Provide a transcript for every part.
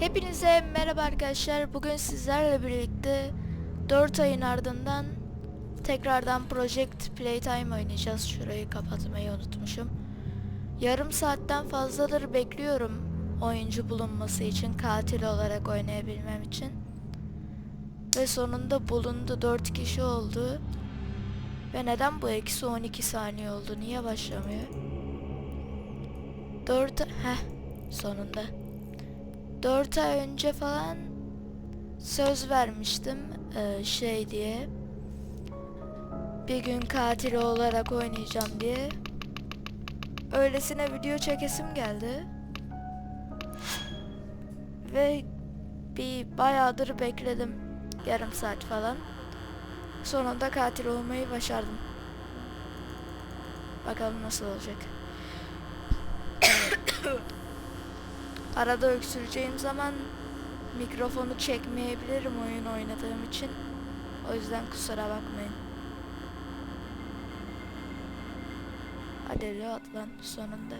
Hepinize merhaba arkadaşlar. Bugün sizlerle birlikte 4 ayın ardından tekrardan Project Playtime oynayacağız. Şurayı kapatmayı unutmuşum. Yarım saatten fazladır bekliyorum oyuncu bulunması için, katil olarak oynayabilmem için. Ve sonunda bulundu. 4 kişi oldu. Ve neden bu eksi 12 saniye oldu? Niye başlamıyor? 4 heh sonunda. 4 ay önce falan söz vermiştim eee, şey diye. Bir gün katil olarak oynayacağım diye. Öylesine video çekesim geldi. Ve bir bayağıdır bekledim. Yarım saat falan. Sonunda katil olmayı başardım. Bakalım nasıl olacak. Arada öksüreceğim zaman mikrofonu çekmeyebilirim oyun oynadığım için. O yüzden kusura bakmayın. Hadi rahat lan sonunda.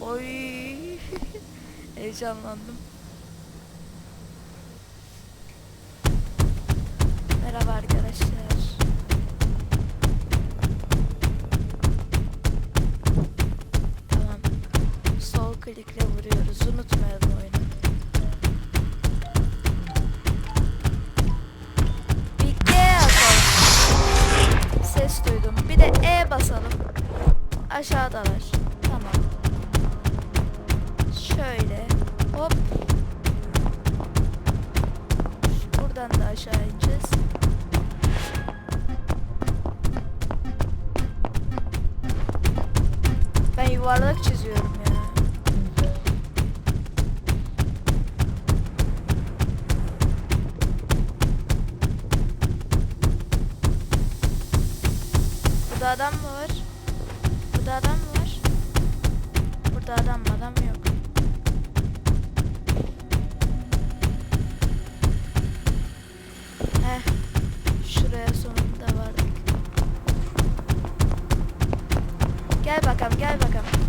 Oy. Heyecanlandım. Aşağıdalar. Şuraya sonunda vardık. Gel bakalım gel bakalım.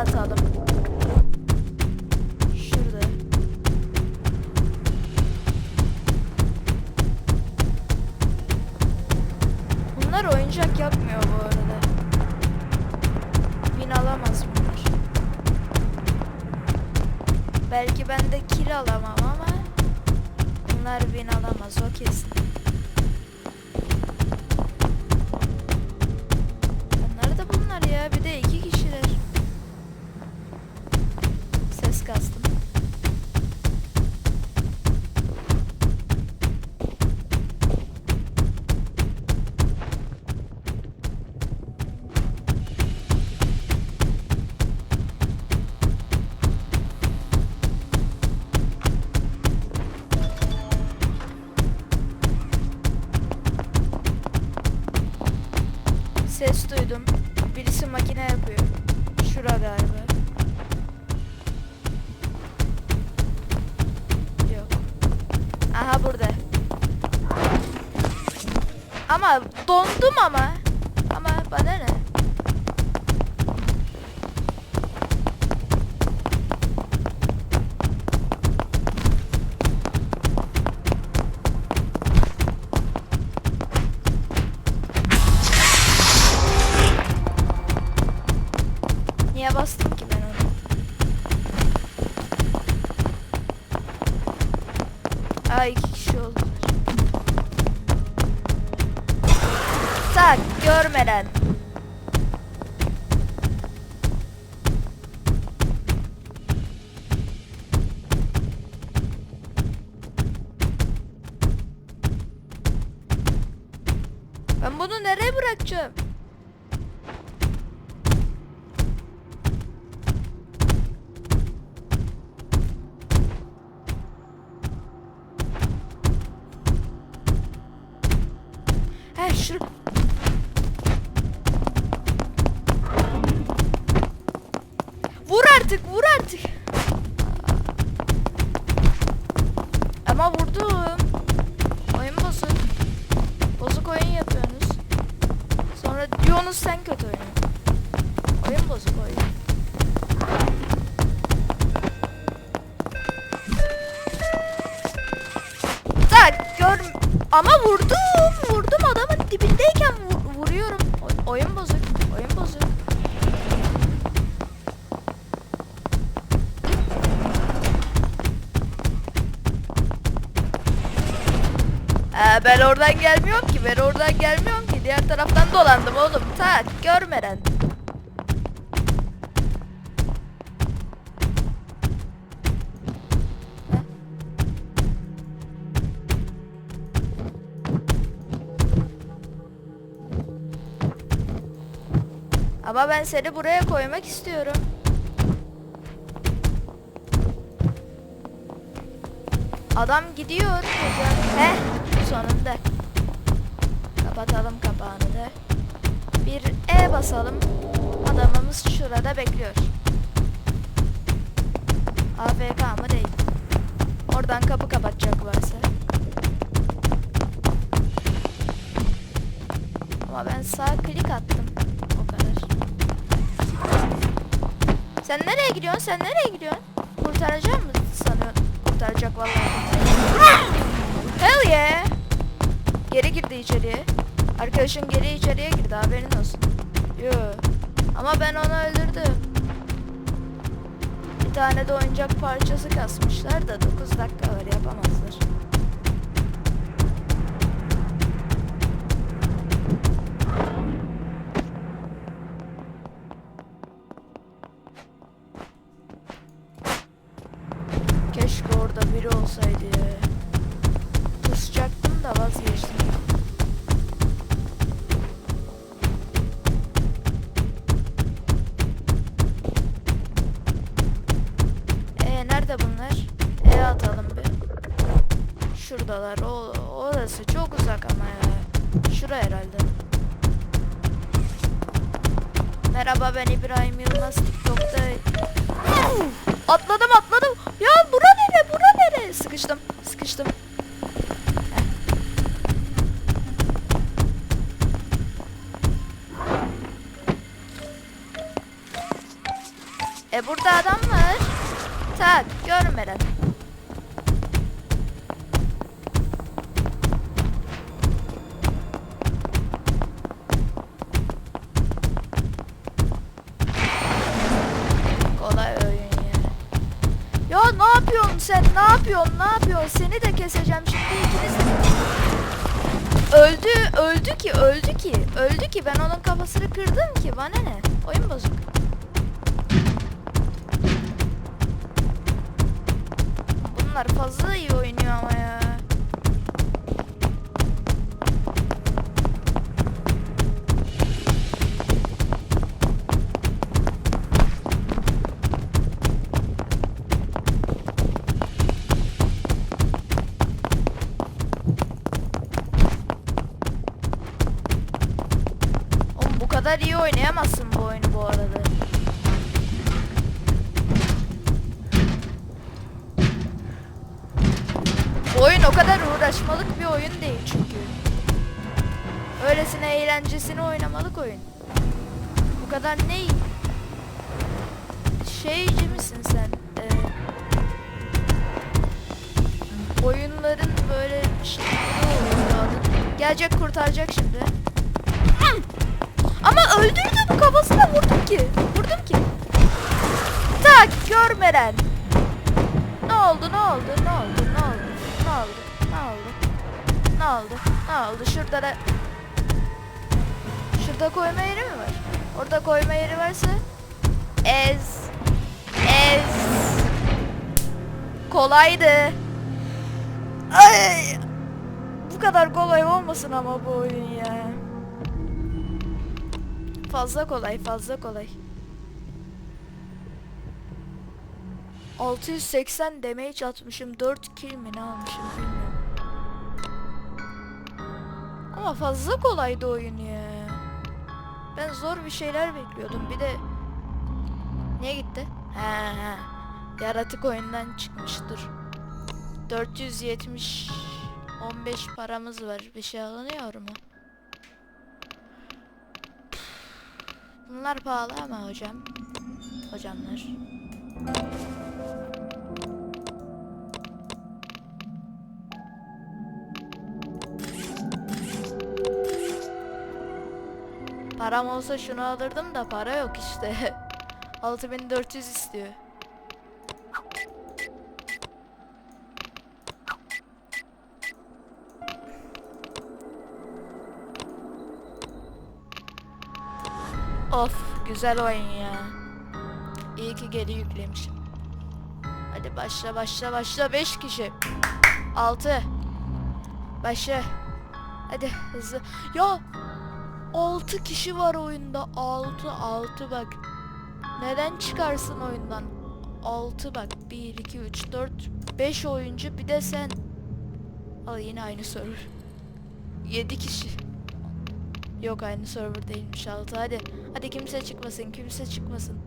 Atalım. Ses duydum. Birisi makine yapıyor. Şura galiba. Yok. Aha burada. Ama dondum ama. Niye bastım ki ben onu? Aa iki kişi oldular. Tak görmeden. Ama vurdum. Oradan gelmiyorum ki ben oradan gelmiyorum ki diğer taraftan dolandım oğlum tak görmeden. Ama ben seni buraya koymak istiyorum. Adam gidiyor. Heh sonunda. Kapatalım kapağını da. Bir E basalım. Adamımız şurada bekliyor. AFK mı değil. Oradan kapı kapatacak varsa. Ama ben sağ klik attım. O kadar. Sen nereye gidiyorsun? Sen nereye gidiyorsun? Kurtaracak mı sanıyorsun? Kurtaracak vallahi. Hell yeah. Geri girdi içeriye. Arkadaşın geri içeriye girdi haberin olsun. Yo. Ama ben onu öldürdüm. Bir tane de oyuncak parçası kasmışlar da 9 dakika var yapamazlar. İbrahim Yılmaz TikTok'ta Atladım atladım. Kafasını kırdım ki. Bana ne? Oyun bozuk. Bunlar fazla iyi eğlencesini oynamalık oyun. Bu kadar ne? Şeyci misin sen? Ee, oyunların böyle oluyor. Gelecek kurtaracak şimdi. Ama öldürdüm kafasına vurdum ki. Vurdum ki. Tak görmeden. Ne oldu ne oldu ne oldu ne oldu ne oldu ne oldu ne oldu ne oldu şurada da Şurada koyma yeri mi var? Orada koyma yeri varsa ez ez kolaydı. Ay bu kadar kolay olmasın ama bu oyun ya. Fazla kolay, fazla kolay. 680 damage atmışım, 4 kill mi ne almışım bilmiyorum. Ama fazla kolaydı oyun ya. Ben zor bir şeyler bekliyordum. Bir de niye gitti? He he. Yaratık oyundan çıkmıştır. 470 15 paramız var. Bir şey alınıyor mu? Bunlar pahalı ama hocam. Hocamlar. Param olsa şunu alırdım da para yok işte. 6400 istiyor. Of güzel oyun ya. İyi ki geri yüklemişim. Hadi başla başla başla 5 kişi. 6 Başla. Hadi hızlı. Ya 6 kişi var oyunda. 6 6 bak. Neden çıkarsın oyundan? 6 bak. 1 2 3 4 5 oyuncu bir de sen. Al yine aynı server. 7 kişi. Yok aynı server değilmiş 6 hadi. Hadi kimse çıkmasın kimse çıkmasın.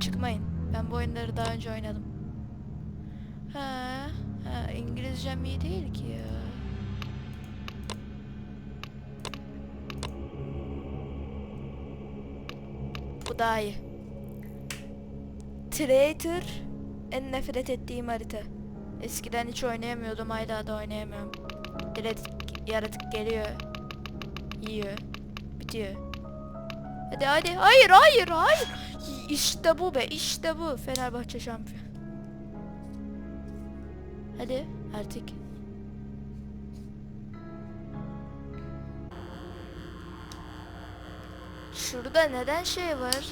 Çıkmayın. Ben bu oyunları daha önce oynadım. Ha, ha İngilizcem iyi değil ki ya. Bu daha iyi. Traitor en nefret ettiğim harita. Eskiden hiç oynayamıyordum hala da oynayamıyorum. Direkt yaratık geliyor. Yiyor. Bitiyor. Hadi hadi. Hayır hayır hayır. İşte bu be işte bu. Fenerbahçe şampiyon. Hadi artık. Şurada neden şey var?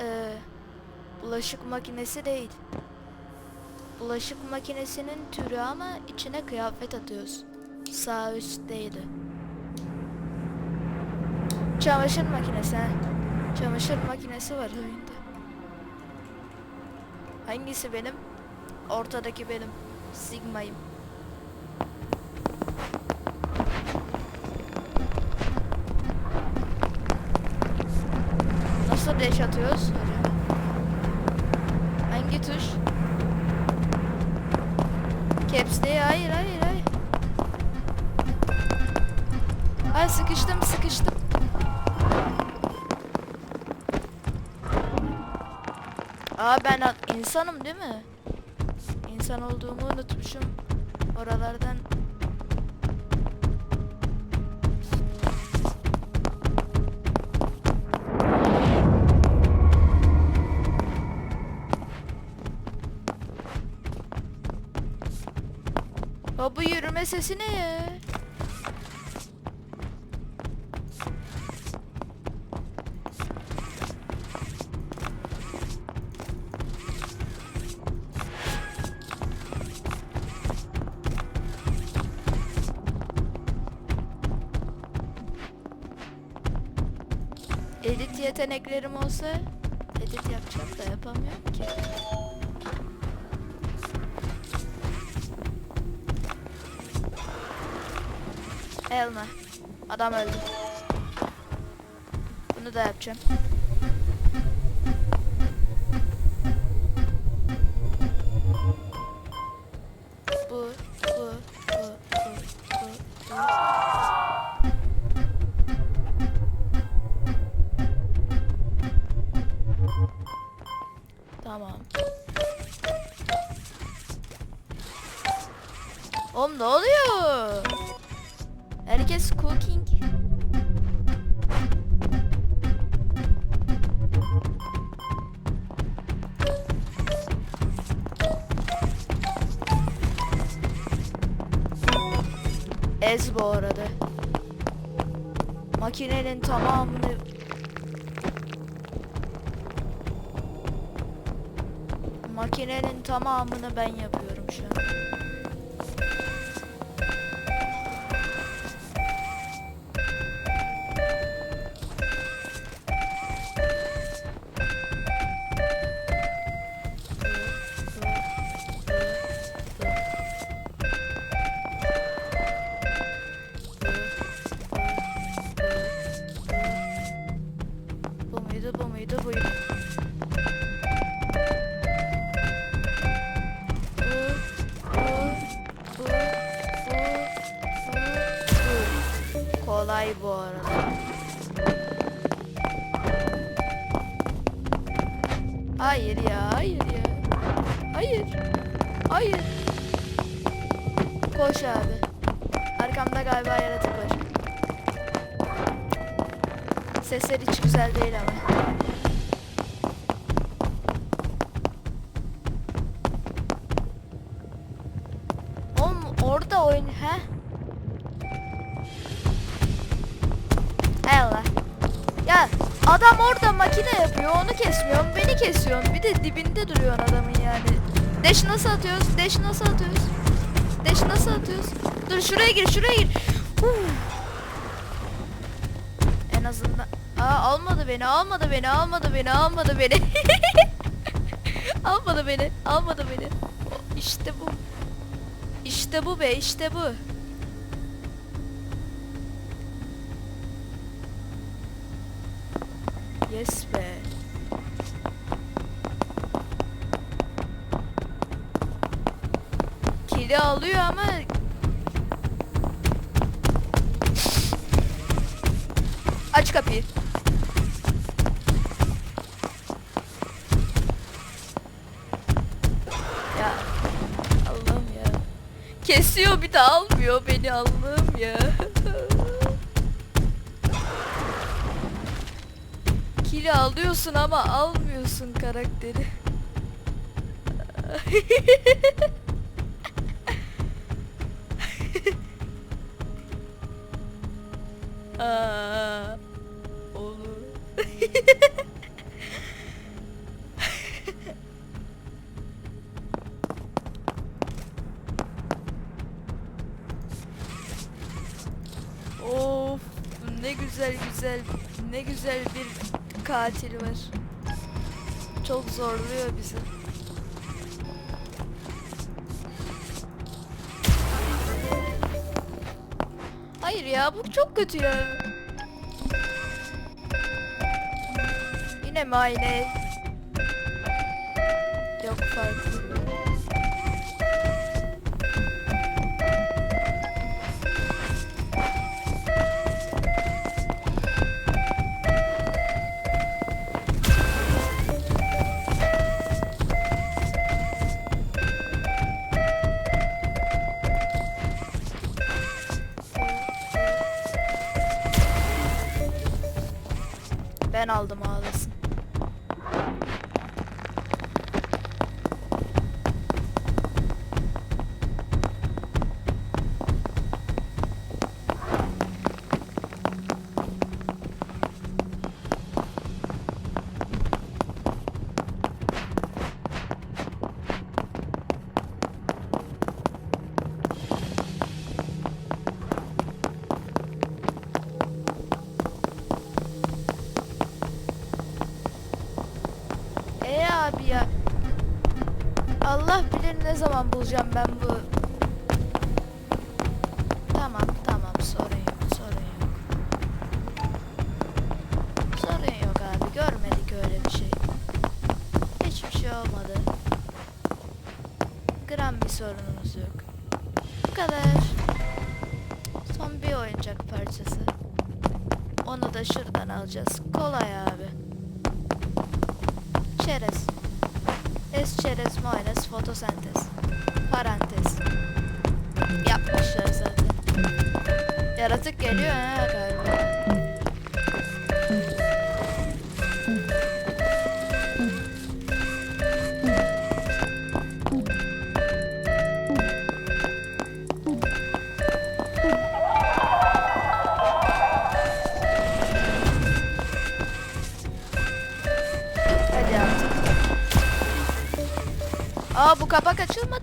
Ee, bulaşık makinesi değil. Bulaşık makinesinin türü ama içine kıyafet atıyoruz. Sağ üstteydi. Çamaşır makinesi ha. Çamaşır makinesi var oyunda. Hangisi benim? Ortadaki benim. Sigma'yım. Atıyoruz? Hangi tuş? Caps değil. Hayır hayır hayır. Ay sıkıştım sıkıştım. Aa ben insanım değil mi? İnsan olduğumu unutmuşum. Oralardan sesi ne ya? Edit yeteneklerim olsa edit yapacağım da yapamıyorum ki. Elma. Adam öldü. Bunu da yapacağım. Bu, bu, bu, bu, bu, bu. Tamam. Oğlum ne oluyor? Herkes cooking. Ez bu arada. Makinenin tamamını Makinenin tamamını ben yapıyorum şu an. Orada oyun he? Allah. Ya adam orada makine yapıyor onu kesmiyorum beni kesiyorsun bir de dibinde duruyorsun adamın yani. Deş nasıl atıyoruz? Deş nasıl atıyoruz? Deş nasıl atıyoruz? Dur şuraya gir şuraya gir. Huh. En azından Aa almadı beni almadı beni almadı beni almadı beni. almadı beni almadı beni. O, İşte bu. İşte bu be işte bu. Yes be. Kili alıyor ama Aç kapıyı. Kesiyor bir de almıyor beni Allah'ım ya. Kili alıyorsun ama almıyorsun karakteri. ne güzel bir katil var. Çok zorluyor bizi. Hayır ya bu çok kötü ya. Yine mi aynı ev? Yok farklı. zaman bulacağım ben bu. Tamam tamam sorun yok sorun yok. Sorun yok abi görmedik öyle bir şey. Hiçbir şey olmadı. Gram bir sorunumuz yok. Bu kadar. Son bir oyuncak parçası. Onu da şuradan alacağız. Kolay abi. Çerez. Es çerez minus fotosentez. Parantez. Yapmışlar zaten. Yaratık geliyor ha galiba. Aa bu kapak açılmadı.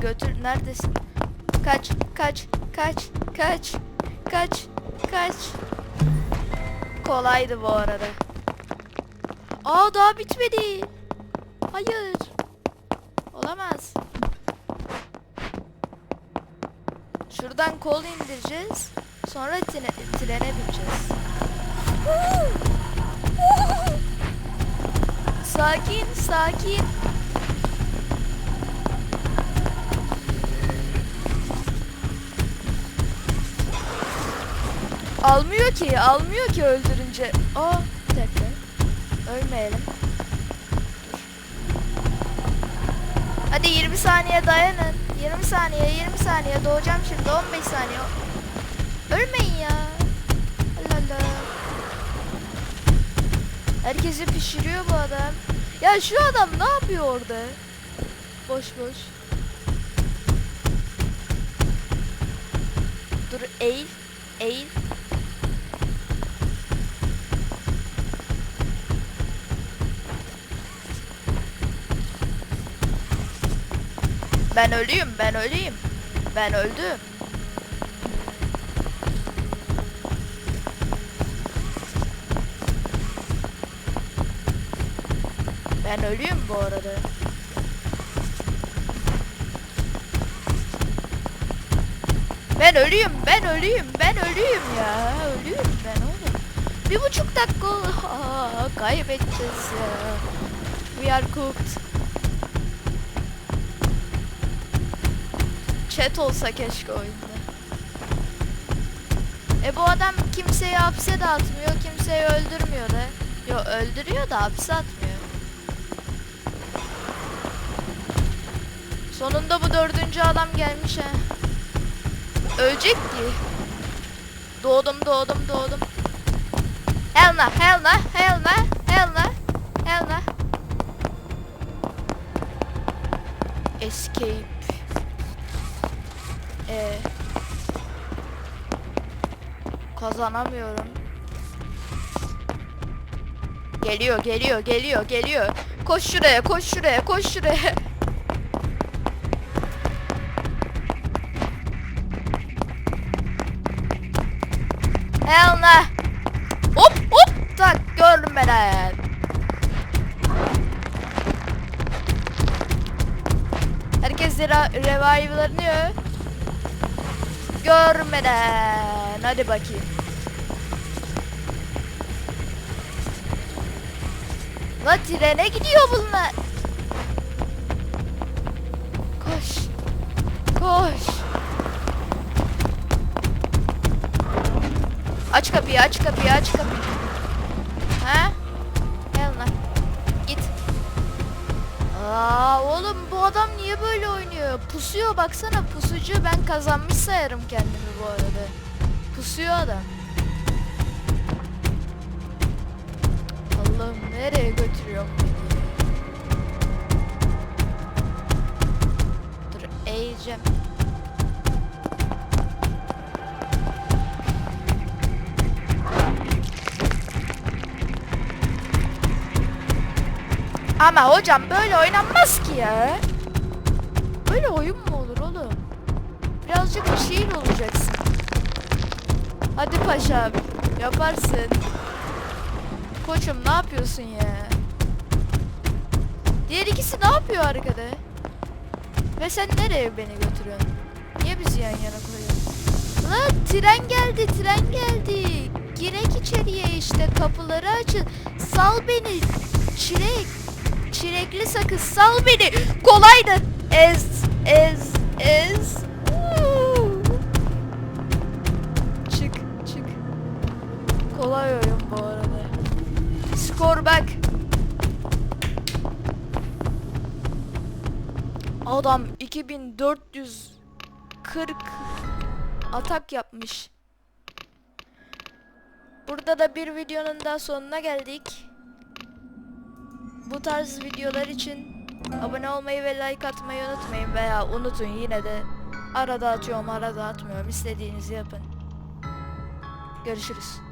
Götür. Neredesin? Kaç, kaç, kaç, kaç, kaç, kaç. Kolaydı bu arada. Aa daha bitmedi. Hayır. Olamaz. Şuradan kol indireceğiz. Sonra trene, trene bineceğiz. Sakin, sakin. Almıyor ki, almıyor ki öldürünce. Aa, bir dakika. Ölmeyelim. Hadi 20 saniye dayanın. 20 saniye, 20 saniye. Doğacağım şimdi. 15 saniye. Ölmeyin ya. Allah Allah. Herkesi pişiriyor bu adam. Ya şu adam ne yapıyor orada? Boş boş. Dur eğil. Eğil. Ben ölüyüm, ben ölüyüm. Ben öldüm. Ben ölüyüm bu arada. Ben ölüyüm, ben ölüyüm, ben ölüyüm ya. Ölüyüm ben oğlum. Bir buçuk dakika kaybedeceğiz ya. We are cooked. Chat olsa keşke oyunda. E bu adam kimseyi hapse de atmıyor, kimseyi öldürmüyor da. Yo öldürüyor da hapse atmıyor. Sonunda bu dördüncü adam gelmiş ha. Ölecek ki. Doğdum doğdum doğdum. Helna helna helna helna helna. Escape. Ee, kazanamıyorum. Geliyor, geliyor, geliyor, geliyor. Koş şuraya, koş şuraya, koş şuraya. Helna. Hop hop. Tak gördüm ben. Herkes re revive'lanıyor. Görmeden. Hadi bakayım. La trene gidiyor bunlar. Koş. Koş. Aç kapıyı, aç kapıyı, aç kapıyı. Ha? Gel lan. Git. Aa oğlum adam niye böyle oynuyor? Pusuyor baksana pusucu. Ben kazanmış sayarım kendimi bu arada. Pusuyor adam. Allah'ım nereye götürüyor? Dur eğeceğim. Ama hocam böyle oynanmaz ki ya. Böyle oyun mu olur oğlum? Birazcık şiir olacaksın. Hadi paşam. Yaparsın. Koçum ne yapıyorsun ya? Diğer ikisi ne yapıyor arkada? Ve sen nereye beni götürüyorsun? Niye bizi yan yana koyuyorsun? Lan tren geldi tren geldi. Girek içeriye işte kapıları açın. Sal beni. Çilek. Çilekli sakız sal beni. Kolaydı. Ez ez ez. Çık çık. Kolay oyun bu arada. Skor bak. Adam 2440 atak yapmış. Burada da bir videonun daha sonuna geldik. Bu tarz videolar için abone olmayı ve like atmayı unutmayın veya unutun yine de arada atıyorum arada atmıyorum istediğinizi yapın. Görüşürüz.